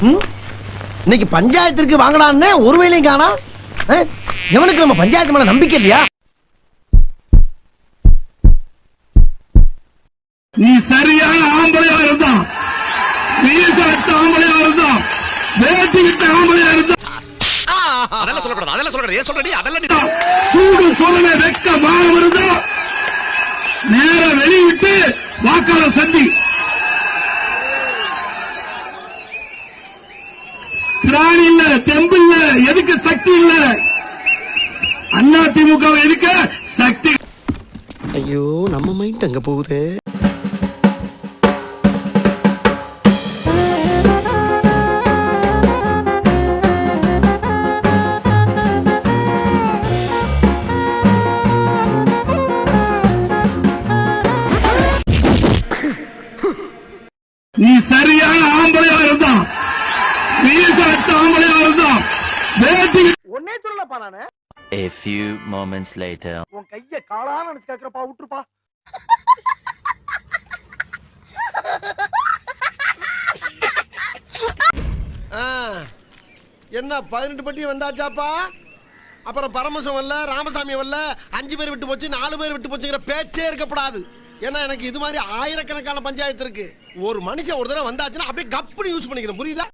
ம்? இன்னைக்கு பஞ்சாயத்திற்கு வாங்கலான்னு ஒரு வேலையும் காணா. எவனுக்கு நம்ம பஞ்சாயத்து மேல நம்பிக்கை இல்லையா? நீ சரியான ஆம்பளையா இருந்தா. வீசாட்ட ஆம்பளையா இருந்தா. வேட்டிக்கிட்ட ஆம்பளையா இருந்தா. அதெல்லாம் சொல்லக்கூடாது. அதெல்லாம் சொல்லக்கூடாது. ஏன் சொல்றடி? அதெல்லாம் நீ- சூடு சொல்லல வெக்க மானம் இருந்தா நேர வெளியிட்டு வாக்காளர் சந்தி. திராணி இல்ல தெம்பு இல்ல எதுக்கு சக்தி இல்ல? அண்ணா திமுக எதுக்க? சக்தி. ஐயோ நம்ம மைண்ட் அங்க போகுதே. நீ சரியான ஆம்பளையா இருந்தா வீசாட்ட ஆம்பளையா இருந்தா வேட்டி ஒன்னே சொல்லலப்பா நானு A few moments later. உன் கைய காலா நினைச்சு கேக்குறப்பா விட்டுருப்பா. என்ன பதினெட்டு பட்டி வந்தாச்சாப்பா? அப்புறம் பரமசம் வரல ராமசாமி வரல அஞ்சு பேர் விட்டு போச்சு நாலு பேர் விட்டு போச்சுங்கிற பேச்சே இருக்கப்படாது. ஏன்னா எனக்கு இது மாதிரி ஆயிரக்கணக்கான பஞ்சாயத்து இருக்கு. ஒரு மனுஷன் ஒரு தடவை வந்தாச்சுன்னா அப்படியே கப்புனு யூஸ் பண்ணிக்கிறேன் புரியுதா?